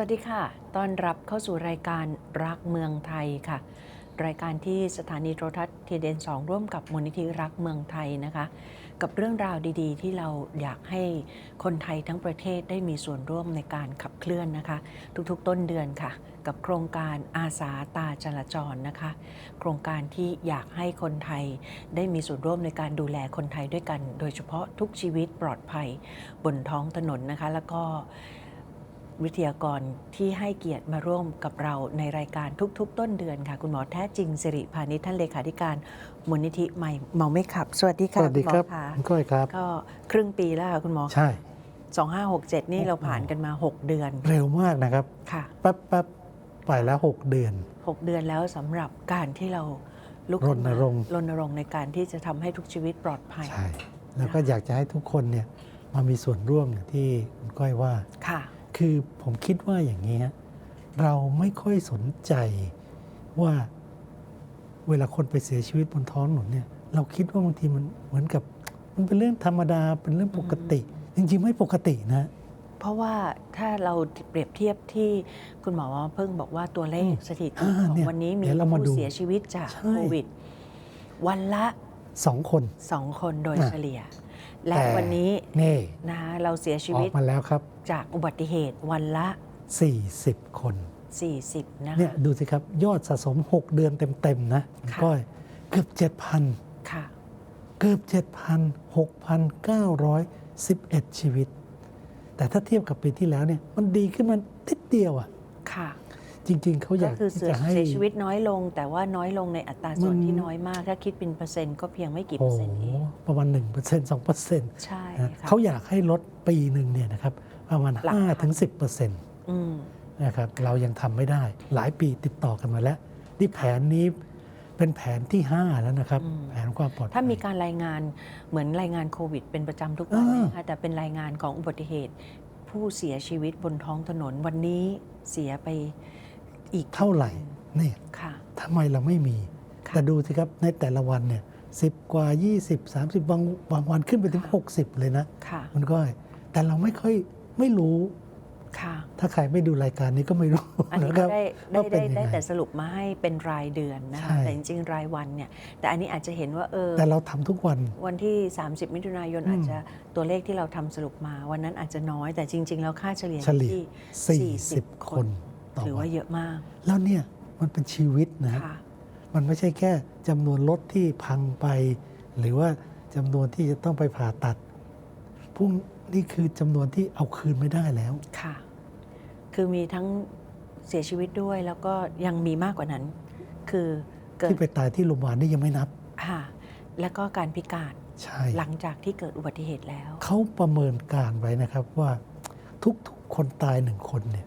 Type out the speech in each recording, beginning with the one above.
สวัสดีค่ะ ต้อนรับเข้าสู่รายการรักเมืองไทยค่ะ รายการที่สถานีโทรทัศน์ทีเดนสองร่วมกับมูลนิธิรักเมืองไทยนะคะ กับเรื่องราวดีๆ ที่เราอยากให้คนไทยทั้งประเทศได้มีส่วนร่วมในการขับเคลื่อนนะคะ ทุกๆ ต้นเดือนค่ะ กับโครงการอาสาตาจราจรนะคะ โครงการที่อยากให้คนไทยได้มีส่วนร่วมในการดูแลคนไทยด้วยกัน โดยเฉพาะทุกชีวิตปลอดภัยบนท้องถนนนะคะ แล้วก็ วิทยากรที่ให้เกียรติมาร่วมกับเราในรายการทุก ๆ ต้นเดือนค่ะ คุณหมอแท้จริงสิริพานิชท่านเลขาธิการมูลนิธิใหม่เมาไม่ขับ สวัสดีสค่ะวัสดีครับณหมอคุณก้อยครับ ก็ครึ่งปีแล้วค่ะคุณหมอใช่ 2567 นี่เราผ่านกันมา 6 เดือน เร็วมากนะครับค่ะแป๊บแป๊บไปแล้ว6เดือน 6 เดือนแล้วสำหรับการที่เราลุกรณรงค์ รณรงค์ในการที่จะทำให้ทุกชีวิตปลอดภัย ใช่ แล้วก็อยากจะให้ทุกคนเนี่ยมามีส่วนร่วมอย่างที่คุณก้อยว่า ค่ะ คือผมคิดว่าอย่างนี้ฮะเราไม่ค่อยสนใจว่าเวลาคนไปเสียชีวิตบนท้องถนนเนี่ย เราคิดว่าบางทีมันเหมือนกับ มันเป็นเรื่องธรรมดาเป็นเรื่องปกติ จริง ๆ ไม่ปกตินะ เพราะว่าถ้าเราเปรียบเทียบที่คุณหมอเพิ่งบอกว่าตัวเลขอืมสถิติอ่าของเนี่ยวันนี้มีเดี๋ยวเรามาดูผู้เสียชีวิตจากใช่โควิด วันละสองคน2คนโดยอะเฉลี่ย และแต่วันนี้นี่นะคะเราเสียชีออวิตกมาแล้วครับ จากอุบัติเหตุวันละ 40 คน 40 นะเนี่ยคะดูสิครับ ยอดสะสม 6 เดือนเต็มๆนะคุณค่ะก้อยเกือบ 7,000ค่ะเกือบ 7,000 6,911 ชีวิต แต่ถ้าเทียบกับปีที่แล้วเนี่ยมันดีขึ้นมาทิดเดียวอะค่ะ จริง ๆ เขาอก็ยากคือที่เสียจะให้ เสียชีวิตน้อยลง แต่ว่าน้อยลงในอัตราส่วนมัน ที่น้อยมาก ถ้าคิดเป็นเปอร์เซ็นต์ก็เพียงไม่กี่เปโอ้อร์โหเซ็นต์เองประมาณ1% 2%ใช่นะค่ะ เขาอยากให้ลดปีหนึ่งเนี่ยนะครับประมาณหลักพัน 5ถึง10%อืมนะครับเรายังทำไม่ได้หลายปีติดต่อกันมาแล้วนี่แผนนี้เป็นแผนที่ 5 แล้วนะครับอืมแผนความปลอดภัย ถ้ามีการรายงานเหมือนรายงานโควิด เป็นประจำทุกวันอ่า นะคะแต่เป็นรายงานของอุบัติเหตุ ผู้เสียชีวิตบนท้องถนนวันนี้เสียไป อีกเท่าไหร่เนี่ยค่ะทำไมเราไม่มีค่ะแต่ดูสิครับในแต่ละวันเนี่ยสิบกว่า 20 30 บางบางวันขึ้นไปถึง 60 เลยนะค่ะมันก็แต่เราไม่ค่อยไม่รู้ค่ะถ้าใครไม่ดูรายการนี้ก็ไม่รู้อันนี้นะคก็รับได้ได้ว่าเป็ได้นยังได้ไงแต่สรุปมาให้เป็นรายเดือนนะคะใช่แต่จริงๆรายวันเนี่ย แต่อันนี้อาจจะเห็นว่าเออแต่เราทำทุกวันวันที่ 30 มิถุนายนอืมอาจจะตัวเลขที่เราทำสรุปมา วันนั้นอาจจะน้อยแต่จริง ๆ แล้วค่าเฉลี่ยเฉลี่ยที่ 40 คน ต่อถือวัว่านเยอะมาก แล้วเนี่ยมันเป็นชีวิตนะฮะค่ะมันไม่ใช่แค่จำนวนรถที่พังไป หรือว่าจำนวนที่จะต้องไปผ่าตัดพวกนี่คือจำนวนที่เอาคืนไม่ได้แล้วค่ะ คือมีทั้งเสียชีวิตด้วยแล้วก็ยังมีมากกว่านั้น คือเกิดที่ไปตายที่โรงพยาบาลนี่ยังไม่นับค่ะแล้วก็การพิการใช่หลังจากที่เกิดอุบัติเหตุแล้ว เขาประเมินการไว้นะครับว่าทุกๆคนตายหนึ่งคนเนี่ย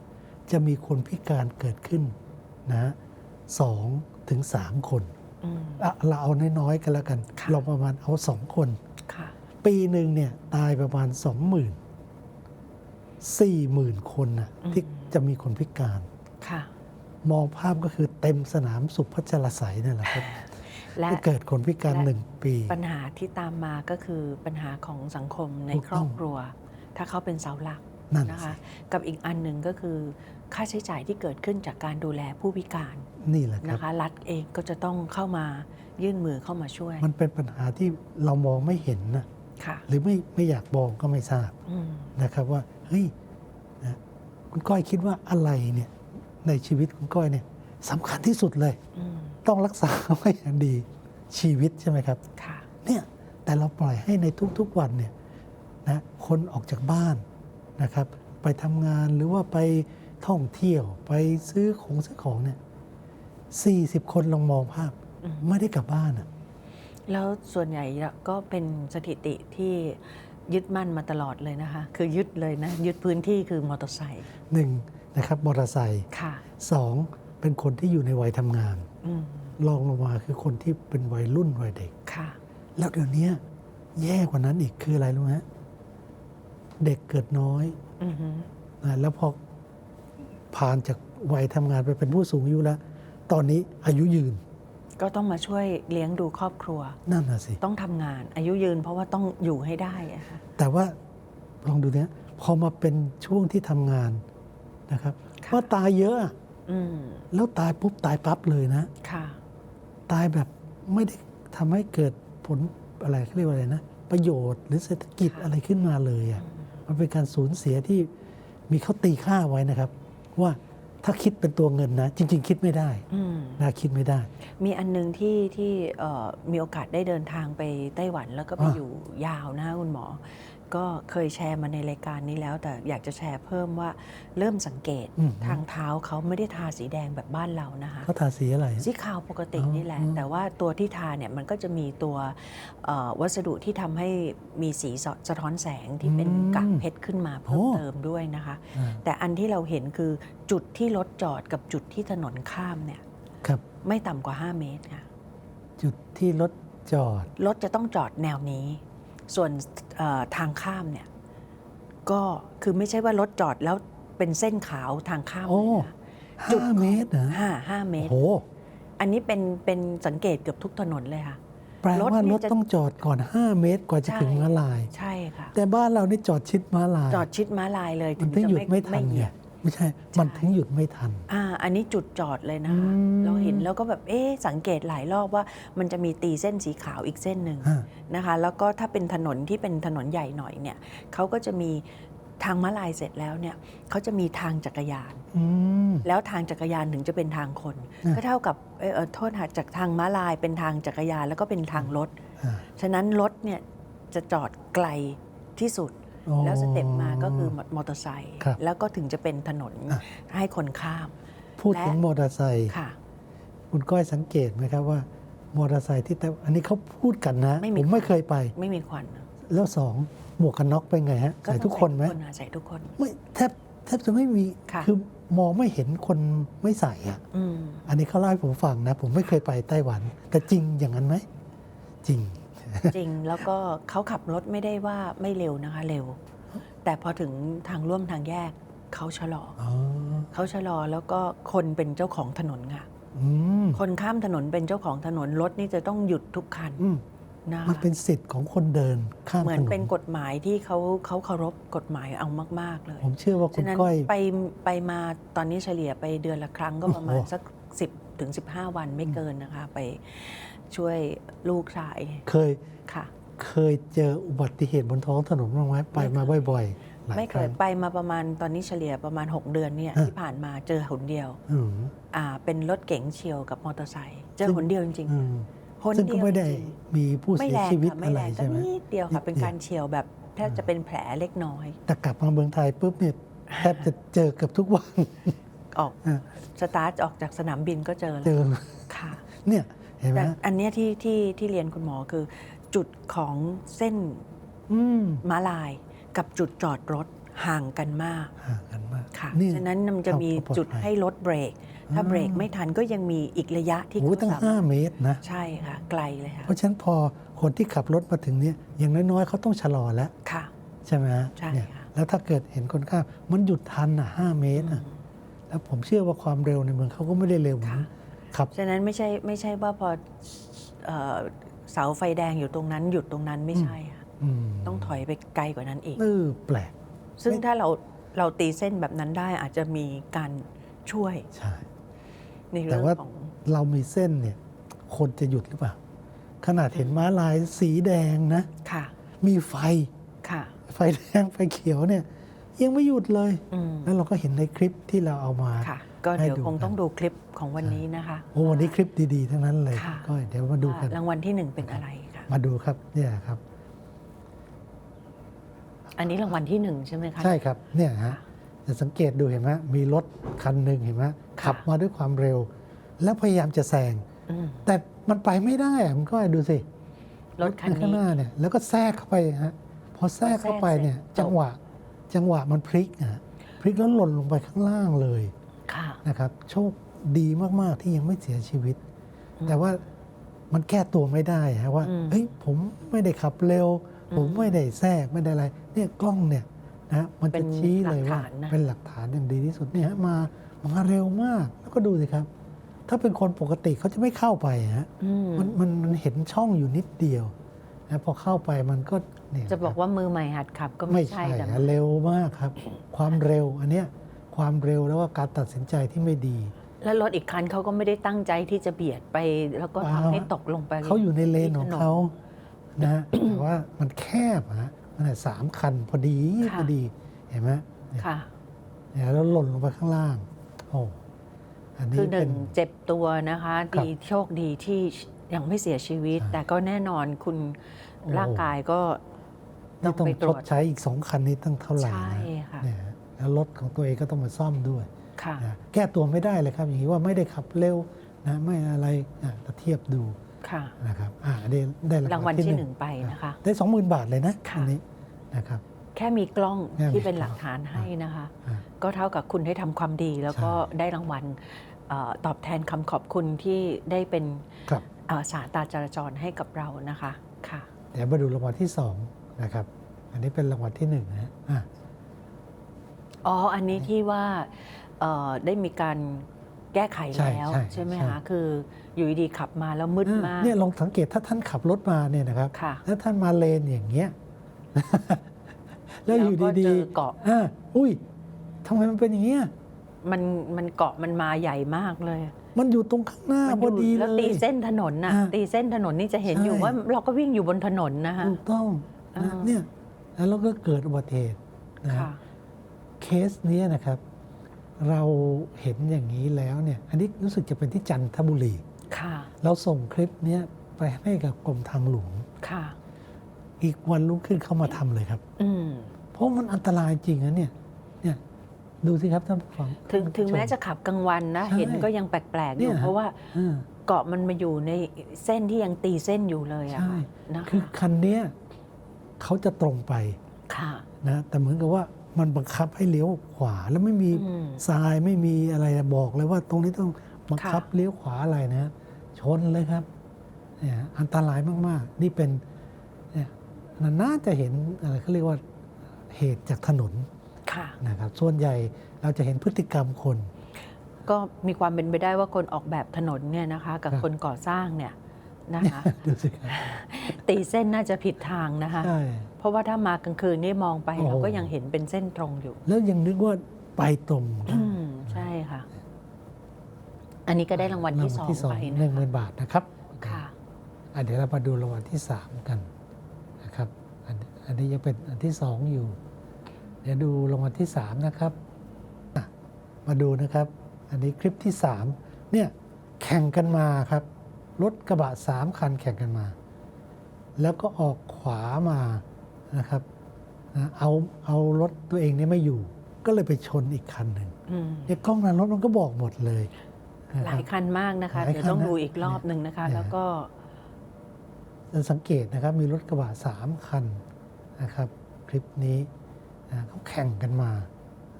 จะมีคนพิการเกิดขึ้นนะสองถึงสามคนอืมอะเราเอาน้อยๆกันแล้วกันค่ะเราประมาณเอาสองคนค่ะปีหนึ่งเนี่ยตายประมาณสองหมื่นสี่หมื่นคนนะที่จะมีคนพิการค่ะมองภาพก็คือเต็มสนามสุพัชรไสยนั่นแหละครับและที่เกิดคนพิการและหนึ่งปี ปัญหาที่ตามมาก็คือปัญหาของสังคมในถูกครต้ออบงครัว ถ้าเขาเป็นเสาหลัก นั่นนะคะสิกับอีกอันหนึ่งก็คือ ค่าใช้จ่ายที่เกิดขึ้นจากการดูแลผู้พิการนี่แหละครับนะคะรัฐเองก็จะต้องเข้ามายื่นมือเข้ามาช่วย มันเป็นปัญหาที่เรามองไม่เห็นนะค่ะหรือไม่ไม่อยากมองก็ไม่ทราบอืมนะครับว่าเฮ้ยนะคุณก้อยคิดว่าอะไรเนี่ยในชีวิตคุณก้อยเนี่ยสำคัญที่สุดเลยอืมต้องรักษาไว้อย่างดีชีวิตใช่ไหมครับค่ะเนี่ยแต่เราปล่อยให้ในทุกๆวันเนี่ยนะคนออกจากบ้าน นะครับ ไปทำงานหรือว่าไปท่องเที่ยวไปซื้อของซื้อของเนี่ยสี่สิบคนลองมองภาพอืมไม่ได้กลับบ้านอะแล้วส่วนใหญ่ก็เป็นสถิติที่ยึดมั่นมาตลอดเลยนะคะ คือยึดเลยนะ ยึดพื้นที่คือมอเตอร์ไซค์หนึ่งนะครับมอเตอร์ไซค์ค่ะสองเป็นคนที่อยู่ในวัยทำงานอืมรองลงมาคือคนที่เป็นวัยรุ่นวัยเด็กค่ะแล้วเดี๋ยวนี้แย่กว่านั้นอีกคืออะไรรู้ไหม เด็กเกิดน้อยอือหือนะแล้วพอผ่านจากวัยทำงานไปเป็นผู้สูงอายุแล้ว ตอนนี้อายุยืน ก็ต้องมาช่วยเลี้ยงดูครอบครัว นั่นน่ะสิ ต้องทำงานอายุยืนเพราะว่าต้องอยู่ให้ได้อะค่ะแต่ว่าลองดูเนี้ยพอมาเป็นช่วงที่ทำงานนะครับค่ะว่าตายเยอะอะอืมแล้วตายปุ๊บตายปั๊บเลยนะ ค่ะ ตายแบบไม่ได้ทำให้เกิดผลอะไรเขาเรียกว่าอะไรนะ ประโยชน์หรือเศรษฐกิจค่ะอะไรขึ้นมาเลยอะ มันเป็นการสูญเสียที่มีเขาตีค่าไว้นะครับ ว่าถ้าคิดเป็นตัวเงินนะ จริง ๆ คิดไม่ได้อืมนะคิดไม่ได้ มีอันหนึงที่ที่เอ่อมีโอกาสได้เดินทางไปไต้หวันแล้วก็ไปอ่าอยู่ยาวนะคะคุณหมอ ก็เคยแชร์มาในรายการนี้แล้ว แต่อยากจะแชร์เพิ่มว่าเริ่มสังเกตอืม ทางเท้าเขาไม่ได้ทาสีแดงแบบบ้านเรานะคะ เขาทาสีอะไร สีขาวปกติอ๋อนี่แหละอ๋อแต่ว่าตัวที่ทาเนี่ยมันก็จะมีตัวเอ่อวัสดุที่ทำให้มีสีสะสะท้อนแสงที่เป็นอืมกากเพชรขึ้นมาเพิ่มโอ้เติมด้วยนะคะ อ่าแต่อันที่เราเห็นคือจุดที่รถจอดกับจุดที่ถนนข้ามเนี่ยครับไม่ต่ำกว่า 5 เมตรค่ะ จุดที่รถจอด รถจะต้องจอดแนวนี้ ส่วนเอ่อทางข้ามเนี่ยก็คือไม่ใช่ว่ารถจอดแล้วเป็นเส้นขาวทางข้ามโอ้เลยนะจุดห้าเมตรนะห้าห้าเมตรโอ้โหอันนี้เป็นเป็นสังเกตเกือบทุกถนนเลยค่ะแปลรถว่านี่รถจะต้องจอดก่อน 5 เมตรกว่าจะใช่ถึงม้าลาย ใช่ค่ะ แต่บ้านเรานี่จอดชิดม้าลาย จอดชิดม้าลายเลยมันถึงจะหยุดไม่ทันเหไงยียบ ไม่ใช่ มันถึงหยุดไม่ทัน อ่า อันนี้จุดจอดเลยนะคะอืมเราเห็นแล้วก็แบบเอ๊ะสังเกตหลายรอบว่ามันจะมีตีเส้นสีขาวอีกเส้นหนึ่งฮะนะคะ แล้วก็ถ้าเป็นถนนที่เป็นถนนใหญ่หน่อยเนี่ยเขาก็จะมีทางม้าลายเสร็จแล้วเนี่ยเขาจะมีทางจักรยานอืมแล้วทางจักรยานถึงจะเป็นทางคนอ่าก็เท่ากับเอ่อเอ่อโทษค่ะจากทางม้าลายเป็นทางจักรยานแล้วก็เป็นทางรถอ่าฉะนั้นรถเนี่ยจะจอดไกลที่สุดอ๋อ แล้วสเต็ปมาก็คือมอเตอร์ไซค์ครับแล้วก็ถึงจะเป็นถนนอะ ให้คนข้าม พูดถึงและ มอเตอร์ไซค์ค่ะ คุณก้อยสังเกตไหมครับว่ามอเตอร์ไซค์ที่แต่อันนี้เขาพูดกันนะไม่มี ผมไม่เคยไป ไม่มีควันแล้วสองหมวกกันน็อกเป็นไงฮะ ใส่ทุกคนไหมใส่ใส่ทุกคน ไม่แทบแทบจะไม่มีค่ะ อมองไม่เห็นคนไม่ใส่อะอืมอันนี้เขาเล่าให้ผมฟังนะ ผมไม่เคยไปไต้หวัน แต่จริงอย่างนั้นไหมจริง จริงแล้วก็เขาขับรถไม่ได้ว่าไม่เร็วนะคะเร็ว แต่พอถึงทางร่วมทางแยกเขาชะลออ๋อเขาชะลอแล้วก็คนเป็นเจ้าของถนนค่ะอืมคนข้ามถนนเป็นเจ้าของถนนรถนี่จะต้องหยุดทุกคันอืมนะคะมันเป็นสิทธิ์ของคนเดินข้ามเหมือถนนนเป็นกฎหมายที่เขาเขาเคารพกฎหมายเอามาก ๆ เลย ผมเชื่อว่าคุฉะณนั้นก้อยไปไปมาตอนนี้เฉลี่ยไปเดือนละครั้งก็ประมาณโอ้โหสัก 10ถึง15 วันไม่เกินนะคะ ไป ช่วยลูกชายเคยค่ะ เคยเจออุบัติเหตุบนท้องถนนบ้างไหมไปมาบ่อยๆหลายไม่คเครั้ยงไปมาประมาณตอนนี้เฉลี่ยประมาณ 6 เดือนเนี่ยอะที่ผ่านมาเจอหนเดียวอืมอ่า เป็นรถเก๋งเฉียวกับมอเตอร์ไซค์เจอซึ่งหนเดียวจริงอืมๆหนซึ่งเดีก็ยวไม่ได้จริงมีผู้ๆไม่เสียแรงชีวิตค่ะไม่อะไรแรงก็ใช่ไหมนิดเดียวนิค่ะดเป็นเดียวการเฉียวแบบแทบจะเป็นแผลเล็กน้อย แต่กลับมาเมืองไทยปุ๊บเนี่ยแทบจะเจอเกือบทุกวันออกอะสตาร์ทออกจากสนามบินก็เจอเจแล้วอค่ะ เนี่ย เห็นไหมแต่อันเนี้ยที่ที่ที่เรียนคุณหมอคือ จุดของเส้นอืมม้าลายกับจุดจอดรถห่างกันมากห่างกันมากค่ะ นี่ ฉะนั้นมันจะมีเข้าปลอดภัย จุดให้รถเบรก ถ้าอ่าเบรกไม่ทันก็ยังมีอีกระยะที่โอ้ยเขาตั้ง สามารถห้าเมตรนะ ใช่ค่ะ ไกลเลยค่ะ เพราะฉะนั้นพอคนที่ขับรถมาถึงเนี่ยอย่างน้อยๆเขาต้องชะลอแล้ว ค่ะ ใช่ไหมฮะใช่เนี่ยค่ะ แล้วถ้าเกิดเห็นคนข้ามมันหยุดทันอะห้าเมตรอะแล้วผมเชื่อว่าความเร็วในเมืองเขาก็ไม่ได้เร็วเหมือน ค่ะขับฉะนั้นไม่ใช่ไม่ใช่ว่าพอเอ่อเสาไฟแดงอยู่ตรงนั้นหยุดตรงนั้นไม่ใช่ค่ะอืมต้องถอยไปไกลกว่านั้นอีก เออแปลก ซึ่งไม่ถ้าเราเราตีเส้นแบบนั้นได้อาจจะมีการช่วยใช่ ในแต่เรื่องว่าของ เรามีเส้นเนี่ย คนจะหยุดหรือเปล่า ขนาดเห็นม้าลายสีแดงนะ ค่ะ มีไฟ ค่ะ ไฟแดงไฟเขียวเนี่ย ยังไม่หยุดเลย อืมแล้วเราก็เห็นในคลิปที่เราเอามา ค่ะ ก็ให้เดี๋ยวดูคงกันต้องดูคลิปของวันนี้นะคะโอ้วันนี้คลิปดีๆ ทั้งนั้นเลยค่ะก็เดี๋ยวมาดูกันว่ารางวัลที่หนึ่งเป็นอะไรค่ะมาดูครับเนี่ยครับ อันนี้รางวัลที่หนึ่งใช่ไหมคะใช่ครับเนี่ยค่ะฮะจะสังเกตดูเห็นไหมมีรถคันหนึ่งเห็นไหมขับมาด้วยความเร็ว แล้วพยายามจะแซงอืมแต่มันไปไม่ได้อะมันก็ดูสิรถคันข้างนี้หน้าเนี่ยแล้วก็แทรกเข้าไปฮะพอแทรกเข้าไปเนี่ยแทรกเสร็จจังหวะ จังหวะมันพลิกอะพลิกแล้วหล่นลงไปข้างล่างเลยค่ะ นะครับโชคดีมากๆที่ยังไม่เสียชีวิต แต่ว่ามันแก้ตัวไม่ได้ฮะว่าอืมเฮ้ยผมไม่ได้ขับเร็วอืมผมไม่ได้แทรกไม่ได้อะไรเนี่ยกล้องเนี่ยนะมันเป็จะนชี้เลยว่าหลักฐานนะเป็นหลักฐานอย่างดีที่สุดเนี่ยฮะมามาเร็วมากแล้วก็ดูสิครับ ถ้าเป็นคนปกติเขาจะไม่เข้าไปฮะอืมมันมันมันเห็นช่องอยู่นิดเดียวนะพอเข้าไปมันก็เนี่ยจะบอกว่ามือใหม่หัดขับก็ไม่ไม่ใช่ใช่แต่ฮะเร็วมากครับ ความเร็วอันเนี้ย ความเร็วแล้วก็การตัดสินใจที่ไม่ดี แล้วรถอีกคันเขาก็ไม่ได้ตั้งใจที่จะเบียดไป แล้วก็เปล่าทำให้ตกลงไปเขาอยู่ในเลนของที่ถเขานะแต่ว่ามันแคบอะฮะมันน่ะสามคันพอดีค่ะพอดีเห็นไหมเนี่ยค่ะเนี่ยแล้วหล่นลงไปข้างล่างโอ้อันนี้คือหเป็นึ่นงเจ็บตัวนะคะครับดีโชคดีที่ยังไม่เสียชีวิตใช่แต่ก็แน่นอนคุณโอ้ร่างกายก็ต้นี่องต้องไปตชรวดจใช้อีกสองคันนี้ตั้งเท่าไหร่ใช่นะค่ะเนี่ย แล้วรถของตัวเองก็ต้องมาซ่อมด้วยค่ะนะแก้ตัวไม่ได้เลยครับ อย่างนี้ว่าไม่ได้ขับเร็วนะไม่อะไรอะถ้าเทียบดูค่ะนะครับอ่าได้ได้รางวัลที่หนึ่งไปนะคะ ได้สองหมื่นบาทเลยนะค่ะอันนี้นะครับแค่มีกล้องแค่มีที่เป็นกล้องหลักฐานให้นะคะอ่าก็เท่ากับคุณได้ทำความดีแล้วก็ใช่ได้รางวัลเออตอบแทนคำขอบคุณที่ได้เป็นครับอาสาตาจราจรให้กับเรานะคะค่ะเดี๋ยวมาดูรางวัลที่สองนะครับ อันนี้เป็นรางวัลที่หนึ่งนะ อะอ๋อ อันนี้ที่ว่าเอ่อได้มีการแก้ไขใช่แล้วใช่ใช่ไหมใช่ คะคืออยู่ดีๆขับมาแล้วมืดอะมาก เนี่ยลองสังเกตถ้าท่านขับรถมาเนี่ยนะครับค่ะแล้วท่านมาเลนอย่างเงี้ย แล้วอยู่ก็ดีเจอเกาะ ๆอะอุ้ยทำไมมันเป็นอย่างเงี้ยมันมันเกาะมันมาใหญ่มากเลยมันอยู่ตรงข้างหน้ามันพอดีแล้วเลตียเส้นถนนน่ะอ่าตีเส้นถนนนี่จะเห็นอยู่ใช่ว่าเราก็วิ่งอยู่บนถนนนะคะ ถูกต้องอ่านะเนี่ยแล้วเราก็เกิดอุบัติเหตุนะค่ะ เคสเนี้ยนะครับ เราเห็นอย่างนี้แล้วเนี่ยอันนี้รู้สึกจะเป็นที่จันทบุรีค่ะเราส่งคลิปเนี้ยไปให้กับกรมทางหลวงค่ะอีกวันรุ่งขึ้นเขามาทำเลยครับอืมเพราะมันอันตรายจริงนะเนี่ยเนี่ยดูสิครับท่านผู้ฟังถึงท่านผู้ถึงแม้ชจะขับกลางวันนะใช่เห็นก็ยังแปลกๆอเนี่ยู่ยเพราะว่าอ่าเกาะมันมาอยู่ในเส้นที่ยังตีเส้นอยู่เลยอะใช่นะคือคะคันเนี้ยเขาจะตรงไปค่ะนะแต่เหมือนกับว่า มันบังคับให้เลี้ยวขวาแล้วไม่มีอืมทรายไม่มีอะไรบอกเลยว่าตรงนี้ต้องบังคับค่ะเลี้ยวขวาอะไรนะชนเลยครับเนี่ยอันตรายมาก ๆ นี่เป็นเนี่ยน่าจะเห็นอะไรเขาเรียกว่าเหตุจากถนนค่ะนะครับส่วนใหญ่เราจะเห็นพฤติกรรมคน ก็มีความเป็นไปได้ว่าคนออกแบบถนนเนี่ยนะคะ กับครับคนก่อสร้างเนี่ย นะคะ ดูสิครับตีเส้นน่าจะผิดทางนะคะ ใช่เพราะว่าถ้ามากลางคืนนี่มองไปโอ้โหเราก็ยังเห็นเป็นเส้นตรงอยู่ แล้วยังนึกว่าไปตรงอืมใช่ค่ะ อันนี้ก็ได้รางวัลที่สองรางวัลที่สองไปหนะนึ่งหมื่คะนบาทนะครับค่ะ อะเดี๋ยวเรามาดูรางวัลที่สามกันนะครับอันอันนี้ยังเป็นอันที่สองอยู่ เดี๋ยวดูรางวัลที่สามนะครับอะมาดูนะครับ อันนี้คลิปที่สามเนี่ยแข่งกันมาครับ รถกระบะสามคันแข่งกันมา แล้วก็ออกขวามานะครับนะเอาเอารถตัวเองเนี่ยไม่อยู่ ก็เลยไปชนอีกคันหนึ่งอืมเนี่ยกล้องหน้ารถมันก็บอกหมดเลยนะหคลารับยคันมากนะคะหลายเดี๋ยวคันต้องนะดูอีกรอบหนึ่งนะคะเนี่ยแล้วก็จะสังเกตนะครับ มีรถกระบะสามคันนะครับ คลิปนี้นะเขาแข่งกันมา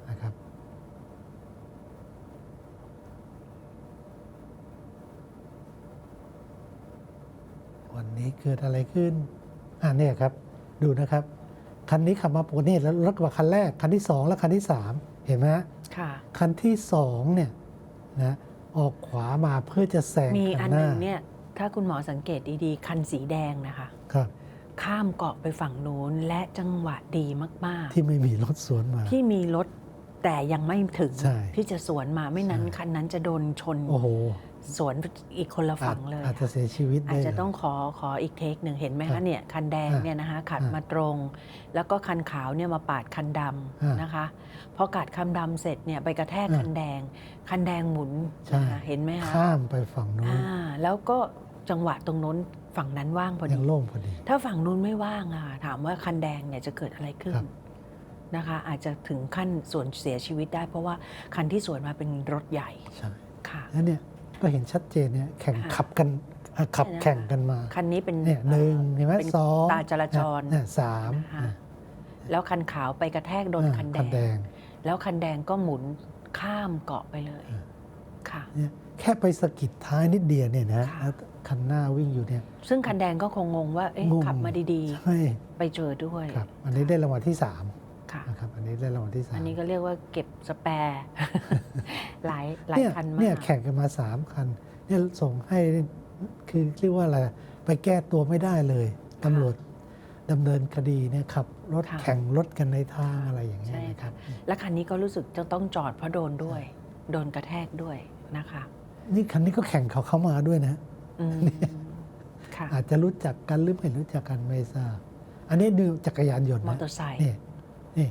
นะครับ วั นี้เกิดอะไรขึ้นอ่าเนี่ยครับ ดูนะครับ คันนี้ขับมาปกติแล้วรถกระบะคันแรก คันที่สองและคันที่สามเห็นไหมค่ะคันที่สองเนี่ยนะออกขวามาเพื่อจะแซงมีอันหนึ่งเนี่ยถ้าคุณหมอสังเกตดีๆ คันสีแดงนะคะครับข้ามเกาะไปฝั่งโน้นและจังหวะดีมากๆ ที่ไม่มีรถสวนมา ที่มีรถแต่ยังไม่ถึงใช่ที่จะสวนมาไม่นั้นคันนั้นจะโดนชนโอ้โห สวนอีกคนละฝั่งเลย อาจจะเสียชีวิตอาได้จจะเลยต้องขอขออีกเทคหนึ่งเห็นไหมครัคะบเนี่ยคันแดงอะเนี่ยนะคะขัดอะมาตรง แล้วก็คันขาวเนี่ยมาปาดคันดอะำนะคะพอกัดคันดำเสร็จเนี่ยไปกระแทกอะคันแดง คันแดงหมุนใช่นะคะเห็นไหมคะข้ามไปฝั่งนู้นอ่าแล้วก็จังหวะตรงนู้นฝั่งนั้นว่างพอยัดีงโล่งพอดี ถ้าฝั่งนู้นไม่ว่างอะถามว่าคันแดงเนี่ยจะเกิดอะไรขึ้นครับนะคะอาจจะถึงขั้นส่วนเสียชีวิตได้ เพราะว่าคันที่สวนมาเป็นรถใหญ่ใช่ค่ะแล้วเนี่ย ก็เห็นชัดเจนเนี่ยแข่งค่ะขับกันอะขับเนี่ยนะคะแข่งกันมา คันนี้เป็นเนี่ยหนึ่งเห็นไหมเป็นสองตาจราจรเนี่ยสามนะคะอะแล้วคันขาวไปกระแทกโดนอะคันแดคันแดงงแล้วคันแดงก็หมุนข้ามเกาะไปเลยอ่าค่ะเนี่ยแค่ไปสะกิดท้ายนิดเดียวเนี่ยนะค่ะแล้วคันหน้าวิ่งอยู่เนี่ย ซึ่งคันแดงก็คงงงว่าเอ๊ะงงขับมาดีใช่ๆไปเจอด้วยครับอันนี้ได้รางวัลที่สามค่ะ นะครับอันนี้ได้รางวัลที่สามอันนี้ก็เรียกว่าเก็บสแปร์หลายหลายเนี่ยคันมาเนี่ยกแข่งกันมาสามคันเนี่ยส่งให้คือเรียกว่าอะไรไปแก้ตัวไม่ได้เลยตำรวจดำเนินคดีเนี่ยขับรถค่ะแข่งรถกันในทางอะไรอย่างเงี้ยใช่นะคค่ะรับ และคันนี้ก็รู้สึกจะต้องจอดเพราะโดนด้วย โดนกระแทกด้วยนะคะ นี่คันนี้ก็แข่งเขาเข้ามาด้วยนะอืมค่ะอาจจะรู้จักกันหรือไม่รู้จักกันไม่ทราบ อันนี้ดูจักรยานยนต์มอนะเตอร์ไซค์ นี่นี่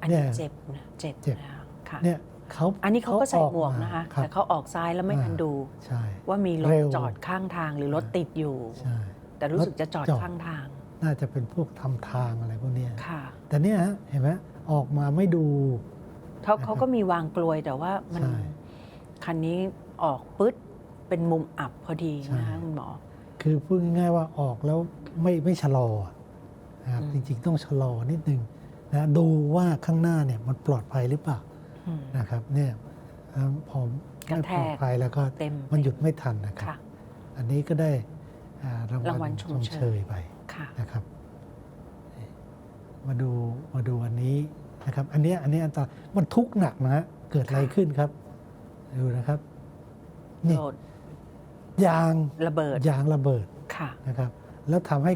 อันนี้เนี่ยเจ็บนะเจ็บเจ็บนะคะค่ะเนี่ยเขาอันนี้เขาก็ใส่ออหมวกนะคะรับแต่เขาออกซ้ายแล้วไม่ทันดูใช่ว่ามีรถเร็วจอดข้างทางหรือรถติดอยู่ใช่แต่รู้สึกจะจอดจอดข้างทาง น่าจะเป็นพวกทำทางอะไรพวกเนี้ยค่ะแต่เนี่ยฮะเห็นไหมออกมาไม่ดูเขานะครับเขาก็มีวางกลวยแต่ว่ามันใช่คันนี้ออกปึ๊ดเป็นมุมอับพอดีใช่นะคะคุณหมอ คือพูดง่ายๆว่าออกแล้วไม่ไม่ชะลอนะครับอืจมริงๆต้องชะลอนิดนึง นะดูว่าข้างหน้าเนี่ยมันปลอดภัยหรือเปล่าอืมนะครับเนี่ยอ่าพอกระไม่แทปลอดกภัยแล้วก็เต็มมันหยุดไม่ทันนะครับค่ะอันนี้ก็ได้อ่ารางรางวัวัลลชชมมเชยเชยไปค่ะนะครับนี่มาดูมาดูอันนี้นะครับ อันเนี้ยอันนี้อันตรายมันทุกข์หนักนะฮะเกิดอะไรค่ะขึ้นครับดูนะครับนี่โดดยางระเบิดยางระเบิดค่ะนะครับ แล้วทำให้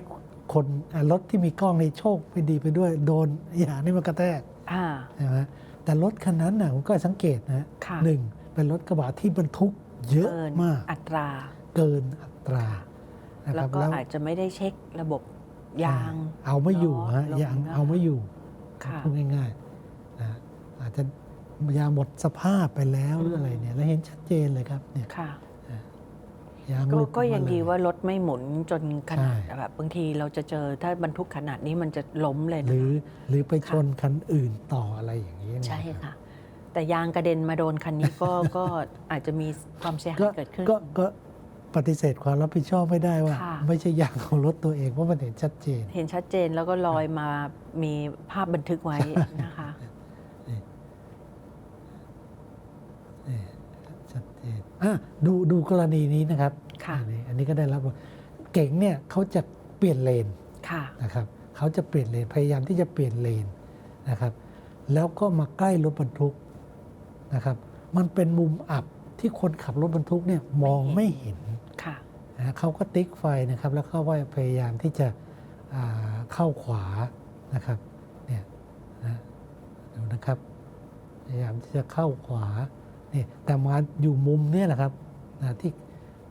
คนอ่ารถที่มีกล้องในโชคไม่ดีไปด้วย โดนอย่างนี้มันกระแทกอ่าใช่ไหมแต่รถคันนั้นน่ะผมก็สังเกตนะค่ะหนึ่งเป็นรถกระบะที่บรรทุกเยอะเกินมากอัตรา เกินอัตรานะคแล้รัวบก็อาจจะไม่ได้เช็คระบบยาง เอาไม่อยู่ล้อฮะลงยางนะคะเอาไม่อยู่ค่ะพูดง่ายๆนะอาจจะยางหมดสภาพไปแล้วหรืออะไรเนี่ย แล้วเห็นชัดเจนเลยครับเนี่ยค่ะยาง ก็หลุดออก็มายังดีเลว่ารถไม่หมุนจนขนาดใช่แบบบางทีเราจะเจอถ้าบรรทุกขนาดนี้มันจะล้มเลยหนะรือหรือไปค่ะชนคันอื่นต่ออะไรอย่างนี้เนี่ยใช่รับค่ะ แต่ยางกระเด็นมาโดนคันนี้ก็ก็อาจจะมีความเสียหาก็ยเกิดขึ้นก็ก็ปฏิเสธความรับผิดชอบไม่ได้ว่าค่ะไม่ใช่ยางของรถตัวเองเพราะมันเห็นชัดเจน เห็นชัดเจนแล้วก็ลอยมามีภาพบันทึกไว้นะคะ นี่ชัดเจนอะ ดูดูกรณีนี้นะครับค่ะอันนี้อันนี้ก็ได้รับเก่งเนี่ยเขาจะเปลี่ยนเลนค่ะนะครับเขาจะเปลี่ยนเลนพยายามที่จะเปลี่ยนเลนนะครับ แล้วก็มาใกล้รถบรรทุกนะครับ มันเป็นมุมอับที่คนขับรถบรรทุกเนี่ยมองไม่เห็นค่ะนะเขาก็ติ๊กไฟนะครับ แล้วเขาก็พยายามที่จะอ่าเข้าขวานะครับเนี่ยนะดูนะครับพยายามที่จะเข้าขวาเนี่ยแต่มาอยู่มุมเนี่ยแหละครับนะที่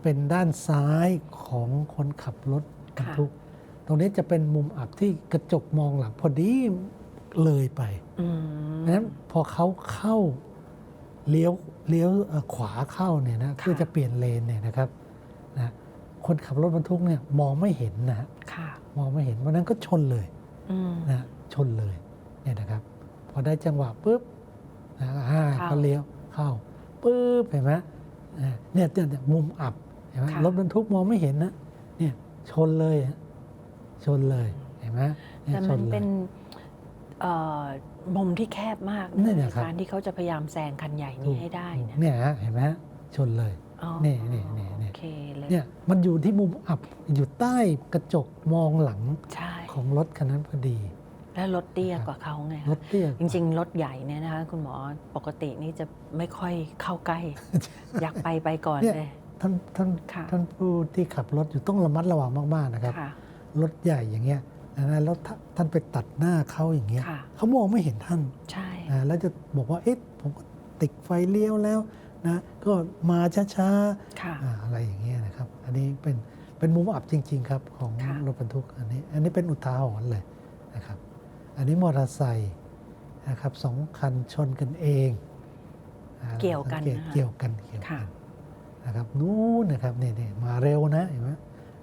เป็นด้านซ้ายของคนขับรถบรรทุก ตรงนี้จะเป็นมุมอับที่กระจกมองหลังพอดีเลยไปอืมเพราะฉะนั้นพอเขาเข้าเลี้ยวเลี้ยวเอ่อขวาเข้าเนี่ยนะเพื่อจะเปลี่ยนเลนเนี่ยนะครับนะคนขับรถบรรทุกเนี่ยมองไม่เห็นนะฮะค่ะมองไม่เห็นเพราะฉะนั้นก็ชนเลยอืมนะชนเลยเนี่ยนะครับ พอได้จังหวะปุ๊บนะอ่าเข้าก็เลี้ยวเข้า ปุ๊บเห็นไหมอ่าเนี่ยเนี่ยเนี่ยมุมอับเห็นไหมค่ะรถบรรทุกมองไม่เห็นนะเนี่ยชนเลยฮะชนเลยเห็นไหมเยแต่ชมันลยเป็นเอ่อมุมที่แคบมากนั่นในน่ะครับการที่เขาจะพยายามแซงคันใหญ่นี้ให้ได้ถูกนะเนี่ยฮะเห็นไหมฮะชนเลยอ๋อนี่นี่นี่นี่โอเคเลยเนี่ยมันอยู่ที่มุมอับอยู่ใต้กระจกมองหลังใช่ของรถคันนั้นพอดี แล้วรถเตี้ยกว่าเขาไงรคะถเตี้ยจริง ๆ รถใหญ่เนี่ยนะคะคุณหมอปกตินี่จะไม่ค่อยเข้าใกล้ อยากไปไปก่อนเนี่ยเลยท่านท่านค่ะท่านผู้ที่ขับรถอยู่ต้องระมัดระวังมากๆนะครับค่ะรถใหญ่อย่างเงี้ยนะแล้วถ้าท่านไปตัดหน้าเขาอย่างเงี้ยค่ะเขามองไม่เห็นท่านใช่นะแล้วจะบอกว่าเอ๊ะผมก็ติดไฟเลี้ยวแล้วนะก็มาช้าค่ะๆอ่าอะไรอย่างเงี้ยนะครับ อันนี้เป็นเป็นมุมอับจริง ๆ ครับของค่ะรถบรรทุกอันนี้ อันนี้เป็นอุทาหรณ์เลยนะครับ อันนี้มอเตอร์ไซค์นะครับสองคันชนกันเองอ่าเกี่ยวกันสังตนะคะเกี่ยวกันเกี่ยวค่ะกันนะครับนู้นนะครับเนี่ยเนี่ยมาเร็วนะเห็นไหม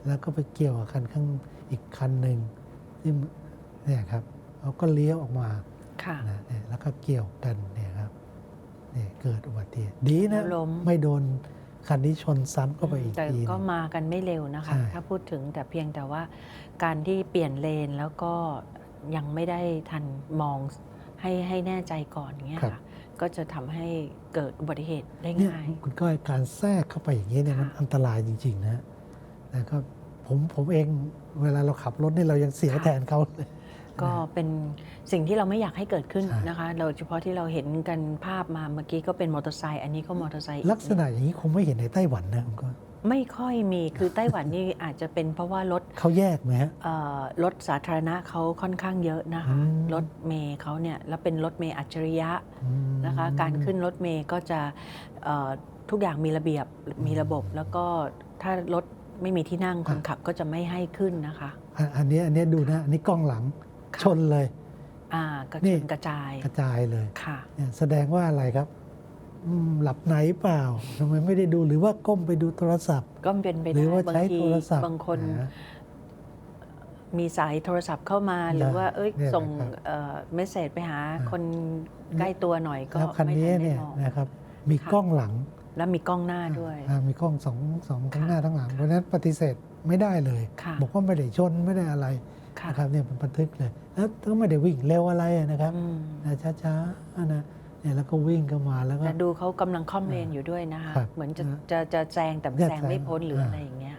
แล้วก็ไปเกี่ยวกับคันข้างอีกคันหนึ่งที่เนี่ยครับเขาก็เลี้ยวออกมาค่ะนะเนี่ยแล้วก็เกี่ยวกันเนี่ยครับเนี่ยเกิดอุบัติเหตุดีนะแล้วล้มไม่โดนคันนี้ชนซ้ำเข้าไปอีกแต่ทีก็หนึ่งมากันไม่เร็วนะคะใช่ถ้าพูดถึงแต่เพียงแต่ว่าการที่เปลี่ยนเลนแล้วก็ ยังไม่ได้ทันมองให้ให้แน่ใจก่อนอย่างเงี้ยค่ะก็จะทำให้เกิดอุบัติเหตุได้เนี่ยง่ายคุณก้อยการแทรกเข้าไปอย่างนี้เนี่ยค่ะมันอันตรายจริง ๆ นะแล้วก็ผมผมเองเวลาเราขับรถนี่เรายังเสียวแทนเขาเลยก็เป็นสิ่งที่เราไม่อยากให้เกิดขึ้นใช่นะคะโดยเฉพาะที่เราเห็นกันภาพมาเมื่อกี้ก็เป็นมอเตอร์ไซค์อันนี้ก็มอเตอร์ไซค์ลักษณะอย่างนี้คงไม่เห็นในไต้หวันนะคุณก้อย ไม่ค่อยมีคือไต้หวันนี่อาจจะเป็นเพราะว่ารถเขาแยกไหมฮะ เอ่อรถสาธารณะเขาค่อนข้างเยอะนะคะ อืม รถเมย์เขาเนี่ยแล้วเป็นรถเมย์อัจฉริยะอืม นะคะ การขึ้นรถเมย์ก็จะเอ่อทุกอย่างมีระเบียบมีระบบ แล้วก็ถ้ารถไม่มีที่นั่งคนขับก็จะไม่ให้ขึ้นนะคะอันอันนี้อันนี้ดูนะอันนี้กล้องหลังค่ะชนเลย อ่าก็นี่ ชนกระจายกระจายเลยค่ะ เนี่ยแสดงว่าอะไรครับอืม หลับไหนเปล่าทำไมไม่ได้ดูหรือว่าก้มไปดูโทรศัพท์ ก็เป็นไปหรืได้อว่าบางใช้ทีโทรศัพท์บางคนนะมีสายโทรศัพท์เข้ามาหรือว่า เอ้ยเนี่ยส่งนะครับเมสเซจไปหาอ่าคนใกล้ตัวหน่อยก็แล้วคันไม่นี้ทันได้เนี่ยมองนะครับ มีค่ะกล้องหลัง แล้วมีกล้องหน้าด้วยอ่ามีกล้องสองสองทั้งค่ะหน้าทั้งหลังเพราะฉะนั้นปฏิเสธไม่ได้เลยค่ะบอกว่าไม่ได้ชนไม่ได้อะไรค่ะนะครับเนี่ยมันบันทึกเลยแล้วก็ไม่ได้วิ่งเร็วอะไรนะครับอืมนะช้าๆนะ เนี่ยแล้วก็วิ่งเข้ามาแล้วก็แต่ดูเขากำลังคล่อมเลนอยู่ด้วยนะคะครับเหมือนจะนะจะจะแซงแต่จะแซงไม่แซงพ้นหรืออ่าอะไรอย่างเงี้ย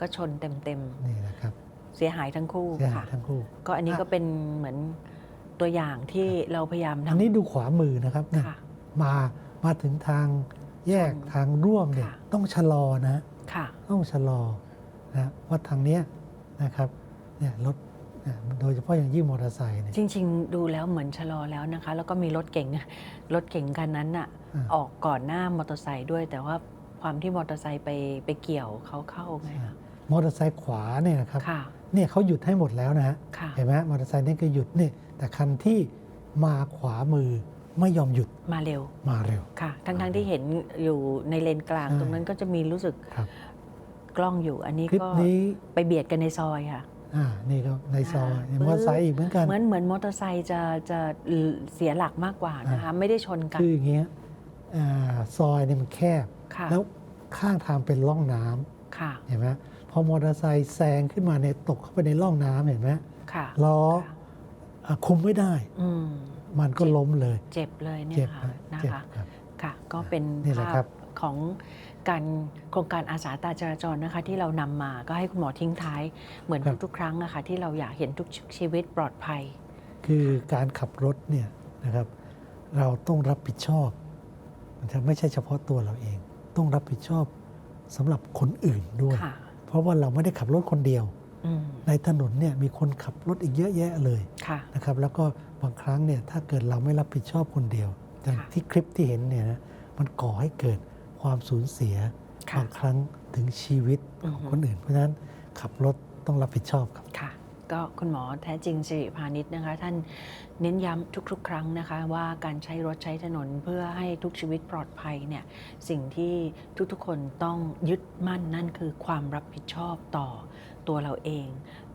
ก็ชนเต็มเต็มนี่นะครับๆเสียหายทั้งคู่เสียหายค่ะทั้งคู่ ก็อันนี้อะก็เป็นเหมือนตัวอย่างที่เราพยายามอันทำนี้ดูขวามือนะครับเนี่ยค่ะมามาถึงทางแยกชนทางร่วมเนี่ยค่ะต้องชะลอนะค่ะต้องชะลอนะว่าทางเนี้ยนะครับเนี่ยรถเนี่ย โดยเฉพาะอย่างยิ่งมอเตอร์ไซค์เนี่ย จริง ๆ ดูแล้วเหมือนชะลอแล้วนะคะ แล้วก็มีรถเก๋งรถเก๋งคันนั้นน่ะอ่า ออกก่อนหน้ามอเตอร์ไซค์ด้วย แต่ว่าความที่มอเตอร์ไซค์ไปไปเกี่ยวเขาเข้าไงคะมอเตอร์ไซค์ขวาเนี่ยนะครับค่ะเนี่ยเขาหยุดให้หมดแล้วนะฮะค่ะ เห็นไหมมอเตอร์ไซค์นี่ก็หยุดนี่แต่คันที่มาขวามือไม่ยอมหยุดมาเร็วมาเร็ว ค่ะ ทั้งๆที่เห็นอยู่ในเลนกลางใช่ตรงนั้นก็จะมีรู้สึกครับ กล้องอยู่อันนี้คลิปก็นี้ไปเบียดกันในซอยค่ะ อ่านี่ก็ในซอยอ่ามอเตอร์ไซค์อีกเหมือนกันเหมือนเหมือนมอเตอร์ไซค์จะจะเสียหลักมากกว่านะคะไม่ได้ชนกันคืออย่างเงี้ยอ่าซอยเนี่ยมันแคบค่ะแล้วข้างทางเป็นร่องน้ำค่ะเห็นไหมพอมอเตอร์ไซค์แซงขึ้นมาเนี่ยตกเข้าไปในร่องน้ำเห็นไหมค่ะล้อค่ะอะคุมไม่ได้อืมมันก็ล้มเลย เจ็บเลยเนี่เจ็ยบค่ะนะนะเจ็บคะครับค่ะก็เป็นนี่แหละภาครัพบของ การโครงการอาสาตาจราจรนะคะที่เรานำมาก็ให้คุณหมอทิ้งท้ายเหมือนครับทุกๆครั้งนะคะที่เราอยากเห็นทุกชีวิตปลอดภัย คือการขับรถเนี่ยนะครับ เราต้องรับผิดชอบนะครับไม่ใช่เฉพาะตัวเราเอง ต้องรับผิดชอบสำหรับคนอื่นด้วยค่ะเพราะว่าเราไม่ได้ขับรถคนเดียวอืมในถนนเนี่ยมีคนขับรถอีกเยอะแยะเลยค่ะนะครับ แล้วก็บางครั้งเนี่ยถ้าเกิดเราไม่รับผิดชอบคนเดียวอย่างค่ะที่คลิปที่เห็นเนี่ยนะมันก่อให้เกิด ความสูญเสียค่ะบางครั้งถึงชีวิตอือของฮึคนอื่น เพราะฉะนั้นขับรถต้องรับผิดชอบครับค่ะก็คุณหมอแท้จริงสิริพาณิชย์นะคะ ท่านเน้นย้ำทุก ๆ ครั้งนะคะ ว่าการใช้รถใช้ถนนเพื่อให้ทุกชีวิตปลอดภัยเนี่ยสิ่งที่ทุกๆคนต้องยึดมั่นนั่นคือความรับผิดชอบต่อตัวเราเอง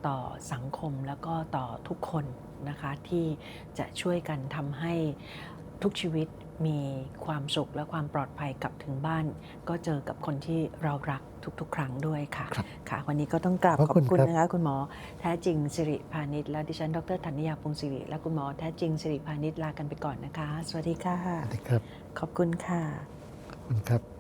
ต่อสังคมแล้วก็ต่อทุกคนนะคะที่จะช่วยกันทำให้ทุกชีวิต มีความสุขและความปลอดภัยกลับถึงบ้าน ก็เจอกับคนที่เรารักทุกๆ ครั้งด้วยค่ะครับค่ะ วันนี้ก็ต้องกราบขอบขอบคุณคุณครับนะคะคุณหมอแท้จริงสิริพาณิชย์และดิฉันดรธัญญาพงศิริและคุณหมอแท้จริงสิริพาณิชย์ลากันไปก่อนนะคะ สวัสดีค่ะสวัสดีครับ ขอบคุณค่ะขอบคุณครับ